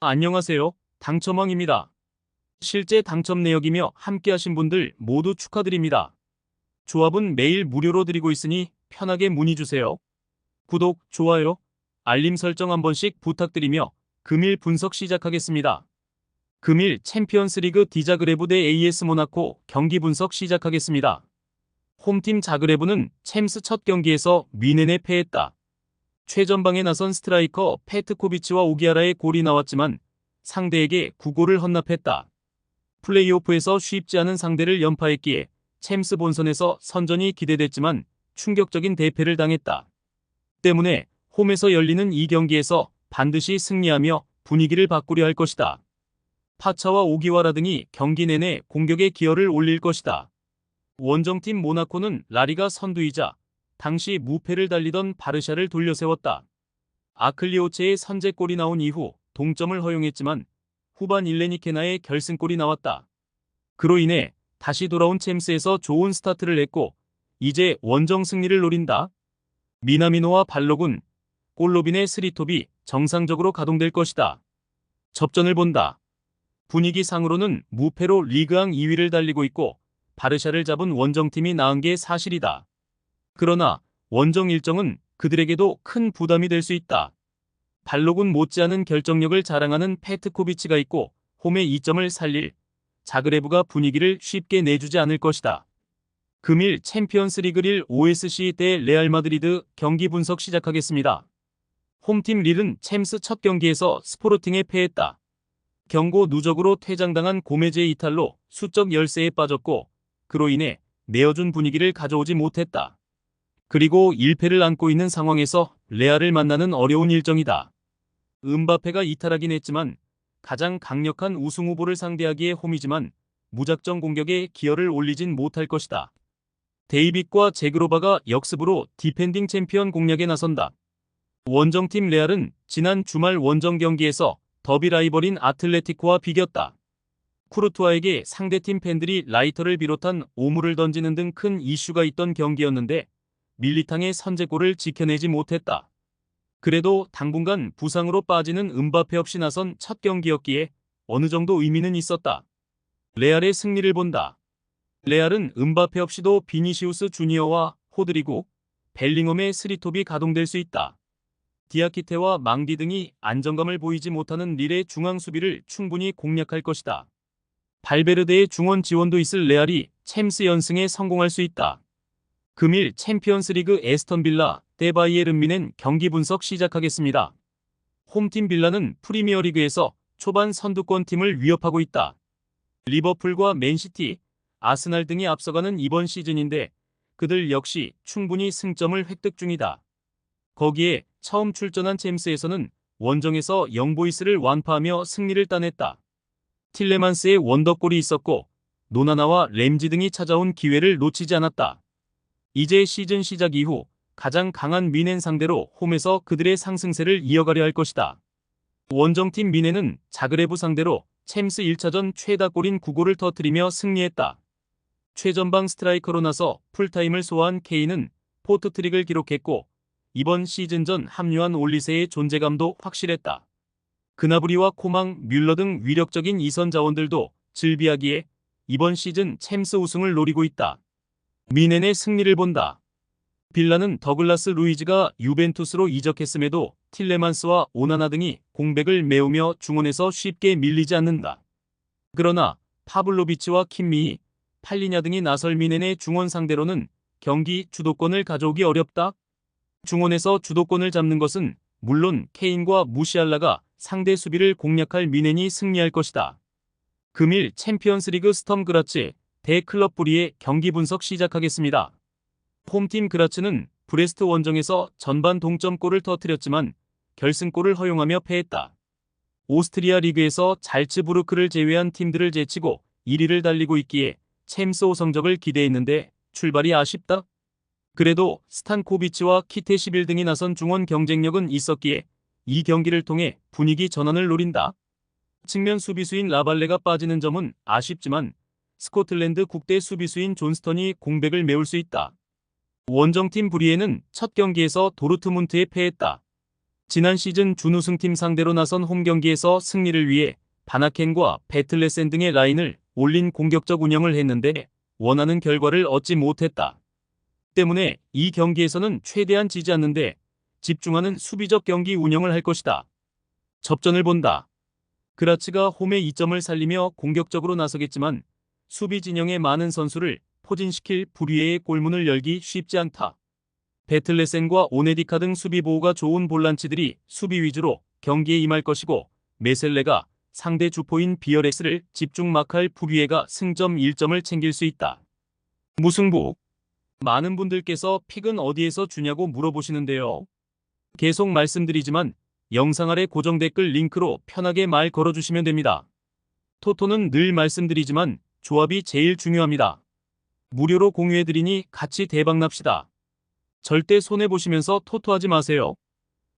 안녕하세요. 당첨왕입니다. 실제 당첨 내역이며 함께하신 분들 모두 축하드립니다. 조합은 매일 무료로 드리고 있으니 편하게 문의 주세요. 구독, 좋아요, 알림 설정 한 번씩 부탁드리며 금일 분석 시작하겠습니다. 금일 챔피언스리그 디자그레브 대 AS 모나코 경기 분석 시작하겠습니다. 홈팀 자그레브는 챔스 첫 경기에서 미넨에 패했다. 최전방에 나선 스트라이커 페트코비치와 오기아라의 골이 나왔지만 상대에게 9골을 헌납했다. 플레이오프에서 쉽지 않은 상대를 연파했기에 챔스 본선에서 선전이 기대됐지만 충격적인 대패를 당했다. 때문에 홈에서 열리는 이 경기에서 반드시 승리하며 분위기를 바꾸려 할 것이다. 파차와 오기와라 등이 경기 내내 공격에 기여를 올릴 것이다. 원정팀 모나코는 라리가 선두이자 당시 무패를 달리던 바르샤를 돌려세웠다. 아클리오체의 선제골이 나온 이후 동점을 허용했지만 후반 일레니케나의 결승골이 나왔다. 그로 인해 다시 돌아온 챔스에서 좋은 스타트를 냈고 이제 원정 승리를 노린다. 미나미노와 발록은 골로빈의 스리톱이 정상적으로 가동될 것이다. 접전을 본다. 분위기상으로는 무패로 리그왕 2위를 달리고 있고 바르샤를 잡은 원정팀이 나은 게 사실이다. 그러나 원정 일정은 그들에게도 큰 부담이 될 수 있다. 발록은 못지않은 결정력을 자랑하는 페트코비치가 있고 홈의 이점을 살릴 자그레브가 분위기를 쉽게 내주지 않을 것이다. 금일 챔피언스리그 릴 OSC 대 레알 마드리드 경기 분석 시작하겠습니다. 홈팀 릴은 챔스 첫 경기에서 스포르팅에 패했다. 경고 누적으로 퇴장당한 고메즈의 이탈로 수적 열세에 빠졌고 그로 인해 내어준 분위기를 가져오지 못했다. 그리고 1패를 안고 있는 상황에서 레알을 만나는 어려운 일정이다. 음바페가 이탈하긴 했지만 가장 강력한 우승 후보를 상대하기에 홈이지만 무작정 공격에 기여를 올리진 못할 것이다. 데이빗과 제그로바가 역습으로 디펜딩 챔피언 공략에 나선다. 원정팀 레알은 지난 주말 원정 경기에서 더비 라이벌인 아틀레티코와 비겼다. 쿠르투아에게 상대팀 팬들이 라이터를 비롯한 오물을 던지는 등 큰 이슈가 있던 경기였는데 밀리탕의 선제골을 지켜내지 못했다. 그래도 당분간 부상으로 빠지는 음바페 없이 나선 첫 경기였기에 어느 정도 의미는 있었다. 레알의 승리를 본다. 레알은 음바페 없이도 비니시우스 주니어와 호드리고 벨링엄의 스리톱이 가동될 수 있다. 디아키테와 망디 등이 안정감을 보이지 못하는 릴의 중앙 수비를 충분히 공략할 것이다. 발베르데의 중원 지원도 있을 레알이 챔스 연승에 성공할 수 있다. 금일 챔피언스리그 에스턴 빌라 데바이에른 미넨 경기 분석 시작하겠습니다. 홈팀 빌라는 프리미어리그에서 초반 선두권 팀을 위협하고 있다. 리버풀과 맨시티, 아스날 등이 앞서가는 이번 시즌인데 그들 역시 충분히 승점을 획득 중이다. 거기에 처음 출전한 챔스에서는 원정에서 영보이스를 완파하며 승리를 따냈다. 틸레만스의 원더골이 있었고 노나나와 램지 등이 찾아온 기회를 놓치지 않았다. 이제 시즌 시작 이후 가장 강한 미넨 상대로 홈에서 그들의 상승세를 이어가려 할 것이다. 원정팀 미넨은 자그레브 상대로 챔스 1차전 최다 골인 9골을 터뜨리며 승리했다. 최전방 스트라이커로 나서 풀타임을 소화한 케인은 포트트릭을 기록했고 이번 시즌 전 합류한 올리세의 존재감도 확실했다. 그나브리와 코망, 뮬러 등 위력적인 이선 자원들도 즐비하기에 이번 시즌 챔스 우승을 노리고 있다. 미넨의 승리를 본다. 빌라는 더글라스 루이즈가 유벤투스로 이적했음에도 틸레만스와 오나나 등이 공백을 메우며 중원에서 쉽게 밀리지 않는다. 그러나 파블로비치와 킴미히, 팔리냐 등이 나설 미넨의 중원 상대로는 경기 주도권을 가져오기 어렵다. 중원에서 주도권을 잡는 것은 물론 케인과 무시알라가 상대 수비를 공략할 미넨이 승리할 것이다. 금일 챔피언스리그 스텀 그라츠 대 클럽 부리의 경기 분석 시작하겠습니다. 홈팀 그라츠는 브레스트 원정에서 전반 동점골을 터뜨렸지만 결승골을 허용하며 패했다. 오스트리아 리그에서 잘츠부르크를 제외한 팀들을 제치고 1위를 달리고 있기에 챔스 5 성적을 기대했는데 출발이 아쉽다. 그래도 스탄코비치와 키테시빌 등이 나선 중원 경쟁력은 있었기에 이 경기를 통해 분위기 전환을 노린다. 측면 수비수인 라발레가 빠지는 점은 아쉽지만 스코틀랜드 국대 수비수인 존스턴이 공백을 메울 수 있다. 원정팀 브리에는 첫 경기에서 도르트문트에 패했다. 지난 시즌 준우승팀 상대로 나선 홈 경기에서 승리를 위해 바나켄과 배틀레센 등의 라인을 올린 공격적 운영을 했는데 원하는 결과를 얻지 못했다. 때문에 이 경기에서는 최대한 지지 않는데 집중하는 수비적 경기 운영을 할 것이다. 접전을 본다. 그라츠가 홈의 이점을 살리며 공격적으로 나서겠지만 수비 진영의 많은 선수를 포진시킬 불위의 골문을 열기 쉽지 않다. 베틀레센과 오네디카 등 수비 보호가 좋은 볼란치들이 수비 위주로 경기에 임할 것이고 메셀레가 상대 주포인 비어렉스를 집중 막할 불위에가 승점 1점을 챙길 수 있다. 무승부 많은 분들께서 픽은 어디에서 주냐고 물어보시는데요. 계속 말씀드리지만 영상 아래 고정 댓글 링크로 편하게 말 걸어주시면 됩니다. 토토는 늘 말씀드리지만 조합이 제일 중요합니다. 무료로 공유해드리니 같이 대박납시다. 절대 손해보시면서 토토하지 마세요.